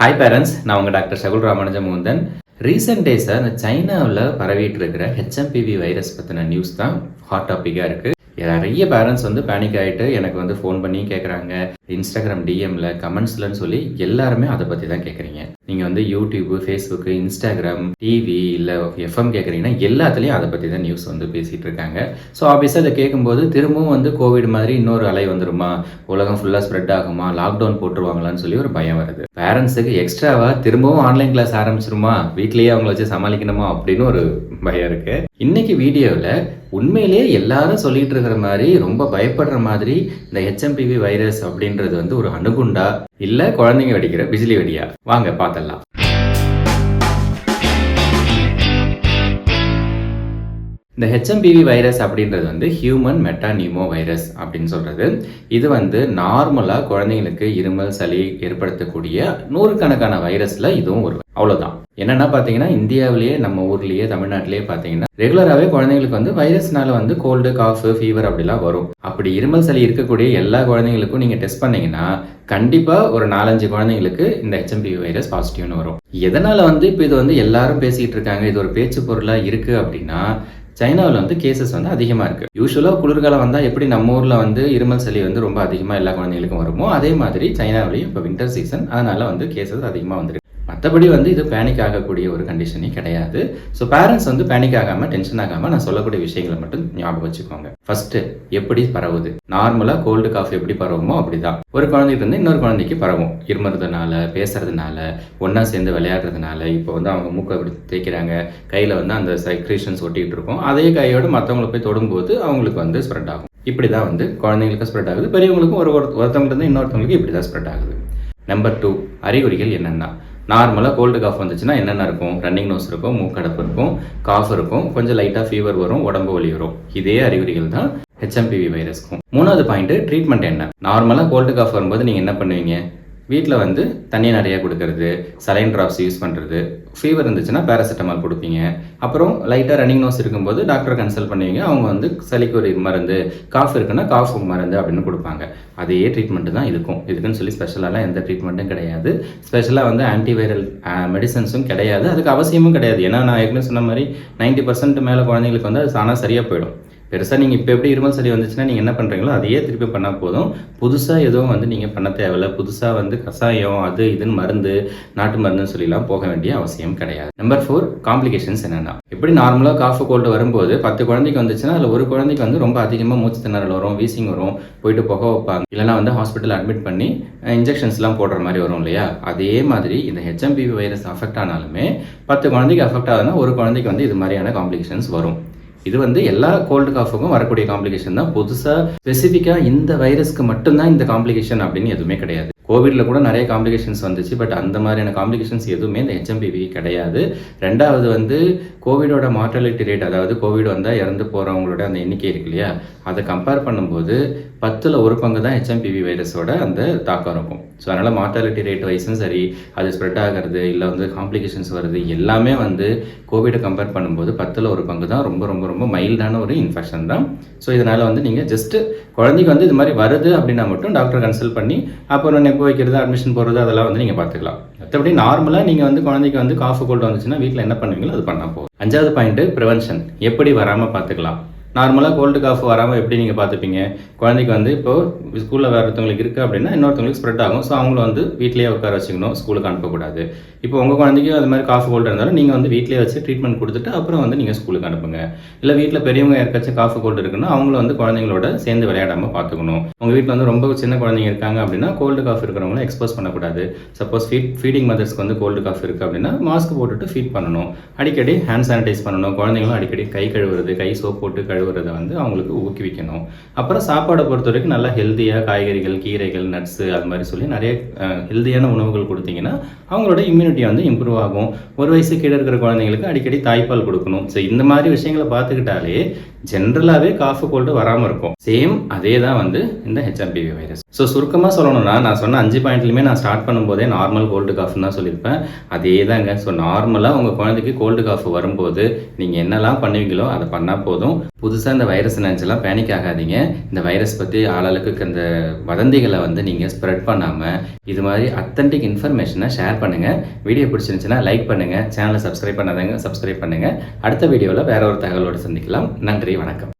Hi parents நான் உங்கள் doctor Sakul Ramanuja Mukundan recent டேஸாக இந்த சைனாவில் பரவிட்டு இருக்கிற ஹெச்எம்பிவி வைரஸ் பற்றின நியூஸ் தான் ஹாட் டாப்பிக்காக இருக்குது நிறைய பேரண்ட்ஸ் வந்து பேனிக் ஆகிட்டு எனக்கு வந்து ஃபோன் பண்ணி கேட்குறாங்க இன்ஸ்டாகிராம் டிஎம்மில் கமெண்ட்ஸ்லன்னு சொல்லி எல்லாருமே அதை பற்றி தான் கேட்குறீங்க நீங்கள் வந்து யூடியூப் ஃபேஸ்புக்கு இன்ஸ்டாகிராம் டிவி இல்லை எஃப்எம் கேட்குறீங்கன்னா எல்லாத்துலேயும் அதை பற்றி தான் நியூஸ் வந்து பேசிகிட்டு இருக்காங்க. ஸோ ஆப்வியஸாக அதை கேட்கும்போது திரும்பவும் வந்து கோவிட் மாதிரி இன்னொரு அலை வந்துருமா? உலகம் ஃபுல்லாக ஸ்ப்ரெட் ஆகுமா? லாக்டவுன் போட்டுருவாங்களான்னு சொல்லி ஒரு பயம் வருது. பேரண்ட்ஸுக்கு எக்ஸ்ட்ராவாக திரும்பவும் ஆன்லைன் கிளாஸ் ஆரம்பிச்சிருமா? வீட்லேயே அவங்கள வச்சு சமாளிக்கணுமா? அப்படின்னு ஒரு பயம் இருக்குது இன்னைக்கு வீடியோவில் உண்மையிலேயே எல்லாரும் சொல்லிட்டு இருக்கிற மாதிரி ரொம்ப பயப்படுற மாதிரி இந்த ஹெச்எம்பிவி வைரஸ் அப்படின்றது வந்து ஒரு அணுகுண்டா? இல்லை குழந்தைங்க வெடிக்கிற பிஜிலி வெடியா? வாங்க பார்த்தலாம் இந்த ஹெச்எம்பிவி வைரஸ் அப்படின்றது வந்து ஹியூமன் மெட்டானியூமோ வைரஸ் அப்படின்னு சொல்கிறது இது வந்து நார்மலாக குழந்தைங்களுக்கு இருமல் சளி ஏற்படுத்தக்கூடிய நூறுக்கணக்கான வைரஸில் இதுவும் ஒரு அவ்வளோதான் என்னென்னா பார்த்தீங்கன்னா இந்தியாவிலேயே நம்ம ஊர்லேயே தமிழ்நாட்டிலேயே பார்த்தீங்கன்னா ரெகுலராகவே குழந்தைங்களுக்கு வந்து வைரஸ்னால வந்து கோல்டு காஃப் ஃபீவர் அப்படிலாம் வரும். அப்படி இருமல் சளி இருக்கக்கூடிய எல்லா குழந்தைங்களுக்கும் நீங்கள் டெஸ்ட் பண்ணீங்கன்னா கண்டிப்பாக ஒரு நாலஞ்சு குழந்தைங்களுக்கு இந்த ஹெச்எம்பிவி வைரஸ் பாசிட்டிவ்னு வரும். எதனால் வந்து இப்போ இது வந்து எல்லாரும் பேசிகிட்டு இருக்காங்க இது ஒரு பேச்சு பொருளாக இருக்குது அப்படின்னா சைனாவில் வந்து கேசஸ் வந்து அதிகமாக இருக்குது யூஸ்வலாக குளிர்காலம் வந்தால் எப்படி நம்ம ஊரில் வந்து இருமல் சளி வந்து ரொம்ப அதிகமாக எல்லா குழந்தைகளுக்கும் வருமோ அதே மாதிரி சைனாவிலையும் இப்போ வின்டர் சீசன் அதனால் வந்து கேசஸ் அதிகமாக வந்துருக்கு. மற்றபடி வந்து இது பேனிக் ஆகக்கூடிய ஒரு கண்டிஷனே கிடையாது. ஸோ பேரண்ட்ஸ் வந்து பேனிக் ஆகாமல் டென்ஷன் ஆகாமல் நான் சொல்லக்கூடிய விஷயங்களை மட்டும் ஞாபகம் வச்சுக்கோங்க. ஃபர்ஸ்ட் எப்படி பரவுது? நார்மலாக கோல்டு காஃப் எப்படி பரவுமோ அப்படிதான். ஒரு குழந்தைக்கு இருந்து இன்னொரு குழந்தைக்கு பரவும். இருமுறதுனால பேசுறதுனால ஒன்றா சேர்ந்து விளையாடுறதுனால இப்போ வந்து அவங்க மூக்கை அப்படி தேய்க்கிறாங்க கையில் வந்து அந்த சைக்ரேஷன்ஸ் ஒட்டிகிட்டு இருக்கும். அதே கையோடு மற்றவங்களை போய் தொடும்போது அவங்களுக்கு வந்து ஸ்ப்ரெட் ஆகும். இப்படி தான் வந்து குழந்தைங்களுக்கு ஸ்ப்ரெட் ஆகுது. பெரியவங்களுக்கும் ஒரு ஒருத்தவங்களுக்கு இருந்து இன்னொருத்தவங்களுக்கு இப்படி தான் ஸ்ப்ரெட் ஆகுது. நம்பர் டூ அறிகுறிகள் என்னென்னா நார்மலாக கோல்டு காஃப் வந்துச்சுன்னா என்னென்ன இருக்கும்? ரன்னிங் நோஸ் இருக்கும் மூக்கடப்பு இருக்கும் காஃப் இருக்கும் கொஞ்சம் லைட்டாக ஃபீவர் வரும் உடம்பு வலி வரும். இதே அறிகுறிகள் தான் ஹெச்எம்பிவி வைரஸ்க்கும் மூணாவது பாயிண்ட் ட்ரீட்மெண்ட் என்ன? நார்மலாக கோல்டு காஃப் வரும்போது நீங்கள் என்ன பண்ணுவீங்க? வீட்டில் வந்து தண்ணி நிறைய கொடுக்கறது சலைன் ட்ராப்ஸ் யூஸ் பண்ணுறது ஃபீவர் இருந்துச்சுன்னா பேராசிட்டமால் கொடுப்பீங்க. அப்புறம் லைட்டாக ரன்னிங் நோஸ் இருக்கும்போது டாக்டரை கன்சல்ட் பண்ணுவீங்க. அவங்க வந்து சளிக்கு ஒரு மருந்து காஃப் இருக்குன்னா காஃப் மருந்து அப்படின்னு கொடுப்பாங்க. அதே ட்ரீட்மெண்ட்டு தான் இருக்கும் இதுக்குன்னு சொல்லி ஸ்பெஷலாலாம் எந்த ட்ரீட்மெண்ட்டும் கிடையாது. ஸ்பெஷலாக வந்து ஆன்டிவைரல் மெடிசன்ஸும் கிடையாது. அதுக்கு அவசியமும் கிடையாது. ஏன்னா நான் ஏற்கனவே சொன்ன மாதிரி நைன்ட்டி பர்சன்ட் மேலே குழந்தைங்களுக்கு வந்து அது தானாக சரியாக போயிடும். பெருசாக நீங்கள் இப்போ எப்படி இருமல் சளி வந்துச்சுன்னா நீங்கள் என்ன பண்ணுறீங்களோ அதையே திருப்பி பண்ணால் போதும். புதுசாக எதுவும் வந்து நீங்கள் பண்ண தேவையில்ல. புதுசாக வந்து கஷாயம் அது இதுன்னு மருந்து நாட்டு மருந்துன்னு சொல்லிலாம் போக வேண்டிய அவசியம் கிடையாது. நம்பர் ஃபோர் காம்ப்ளிகேஷன்ஸ் என்னென்னா. எப்படி நார்மலாக காஃபு கோல்டு வரும்போது பத்து குழந்தைக்கு வந்துச்சுன்னா அதில் ஒரு குழந்தைக்கு வந்து ரொம்ப அதிகமாக மூச்சு திணறல் வரும் வீசிங் வரும் போயிட்டு புக வைப்பாங்க. இல்லைனா வந்து ஹாஸ்பிட்டல் அட்மிட் பண்ணி இன்ஜெக்ஷன்ஸ்லாம் போடுற மாதிரி வரும் இல்லையா? அதே மாதிரி இந்த ஹெச்எம்பிவி வைரஸ் அஃபெக்ட் ஆனாலுமே பத்து குழந்தைக்கு அஃபெக்ட் ஆகுதுன்னா ஒரு குழந்தைக்கு வந்து இது மாதிரியான காம்ப்ளிகேஷன்ஸ் வரும். இது வந்து எல்லா கோல்டு காஃபுக்கும் வரக்கூடிய காம்ப்ளிகேஷன் தான். புதுசாக ஸ்பெசிஃபிக்காக இந்த வைரஸ்க்கு மட்டும்தான் இந்த காம்ப்ளிகேஷன் அப்படின்னு எதுவுமே கிடையாது. கோவிட்ல கூட நிறைய காம்ப்ளிகேஷன்ஸ் வந்துச்சு. பட் அந்த மாதிரியான காம்ப்ளிகேஷன்ஸ் எதுவுமே இந்த ஹெச்எம்பிவி கிடையாது. ரெண்டாவது வந்து கோவிடோட மார்டாலிட்டி ரேட் அதாவது கோவிட் வந்தால் இறந்து போகிறவங்களோட அந்த எண்ணிக்கை இருக்கு இல்லையா? அதை கம்பேர் பண்ணும்போது பத்தில் ஒரு பங்கு தான் ஹெச்எம்பிவி வைரஸோட அந்த தாக்கம் இருக்கும். ஸோ அதனால் மார்டாலிட்டி ரேட் வைஸும் சரி அது ஸ்ப்ரெட் ஆகிறது இல்லை வந்து காம்ப்ளிகேஷன்ஸ் வருது எல்லாமே வந்து கோவிடை கம்பேர் பண்ணும்போது பத்தில் ஒரு பங்கு தான் ரொம்ப ரொம்ப ரொம்ப மைல்டான ஒரு இன்ஃபெக்ஷன் தான். ஸோ இதனால் வந்து நீங்கள் ஜஸ்ட்டு குழந்தைக்கு வந்து இது மாதிரி வருது அப்படின்னா மட்டும் டாக்டர் கன்சல்ட் பண்ணி அப்புறம் நெப்பு வைக்கிறது அட்மிஷன் போடுறது அதெல்லாம் வந்து நீங்கள் பார்த்துக்கலாம். மற்றபடி நார்மலாக நீங்கள் வந்து குழந்தைக்கு வந்து காஃபு கோல்டு வந்துச்சுன்னா வீட்டில் என்ன பண்ணுவீங்களோ அது பண்ணால் போதும். அஞ்சாவது பாயிண்ட்டு ப்ரிவென்ஷன் எப்படி வராமல் பார்த்துக்கலாம். நார்மலாக கோல்டு காஃப் வராமல் எப்படி நீங்கள் பார்த்துப்பீங்க? குழந்தைக்கு வந்து இப்போது ஸ்கூலில் வேறு ஒருத்தவங்களுக்கு இருக்குது அப்படின்னா இன்னொருத்தவங்களுக்கு ஸ்ப்ரெட் ஆகும். ஸோ அவங்கள வந்து வீட்லேயே உட்கார வச்சுக்கணும். ஸ்கூலுக்கு அனுப்பக்கூடாது. இப்போ உங்கள் குழந்தைக்கு அது மாதிரி காஃப் கோல்டு இருந்தாலும் நீங்கள் வந்து வீட்லேயே வச்சு ட்ரீட்மெண்ட் கொடுத்துட்டு அப்புறம் வந்து நீங்கள் ஸ்கூலுக்கு அனுப்புங்க. இல்லை வீட்டில் பெரியவங்க யாருக்காச்சும் காஃப் கோல்டு இருக்குன்னா அவங்கள வந்து குழந்தைங்களோட சேர்ந்து விளையாடாமல் பார்த்துக்கணும். உங்கள் வீட்டில் வந்து ரொம்ப சின்ன குழந்தைங்க இருக்காங்க அப்படின்னா கோல்டு காஃப் இருக்கிறவங்கள எக்ஸ்போஸ் பண்ணக்கூடாது. சப்போஸ் ஃபீட் ஃபீடிங் மதர்ஸ்க்கு வந்து கோல்டு காஃப் இருக்குது அப்படின்னா மாஸ்க் போட்டுட்டு ஃபீட் பண்ணணும். அடிக்கடி ஹேண்ட் சானிடைஸ் பண்ணணும். குழந்தைங்களும் அடிக்கடி கை கழுவுறது கை சோப் போட்டு கழு கழுவுறதை வந்து அவங்களுக்கு ஊக்குவிக்கணும். அப்புறம் சாப்பாடை பொறுத்த வரைக்கும் நல்லா ஹெல்த்தியாக காய்கறிகள் கீரைகள் நட்ஸு அது மாதிரி சொல்லி நிறைய ஹெல்த்தியான உணவுகள் கொடுத்தீங்கன்னா அவங்களோட இம்யூனிட்டி வந்து இம்ப்ரூவ் ஆகும். ஒரு வயசு கீழே இருக்கிற குழந்தைங்களுக்கு அடிக்கடி தாய்ப்பால் கொடுக்கணும். ஸோ இந்த மாதிரி விஷயங்களை பார்த்துக்கிட்டாலே ஜென்ரலாகவே காஃபு கோல்டு வராமல் இருக்கும். சேம் அதே தான் வந்து இந்த ஹெச்எம்பிவி வைரஸ் ஸோ சுருக்கமாக சொல்லணும்னா நான் சொன்ன அஞ்சு பாயிண்ட்லையுமே நான் ஸ்டார்ட் பண்ணும்போதே நார்மல் கோல்டு காஃப்னு தான் சொல்லியிருப்பேன். அதே தாங்க. ஸோ நார்மலாக உங்கள் குழந்தைக்கு கோல்டு காஃப் வரும்போது நீங்கள் என்னெல்லாம் பண்ணுவீங்களோ அதை பண்ணால் போதும். புதுசாக இந்த வைரஸ் நினச்செல்லாம் பேனிக் ஆகாதீங்க. இந்த வைரஸ் பற்றி ஆளாளுக்கு அந்த வதந்திகளை வந்து நீங்கள் ஸ்ப்ரெட் பண்ணாமல் இது மாதிரி அத்தன்டிக் இன்ஃபர்மேஷனை ஷேர் பண்ணுங்கள் வீடியோ பிடிச்சிருந்துச்சுன்னா லைக் பண்ணுங்கள் சேனலை சப்ஸ்கிரைப் பண்ணாதங்க சப்ஸ்கிரைப் பண்ணுங்கள் அடுத்த வீடியோவில் வேற ஒரு தகவலோடு சந்திக்கலாம். நன்றி வணக்கம்.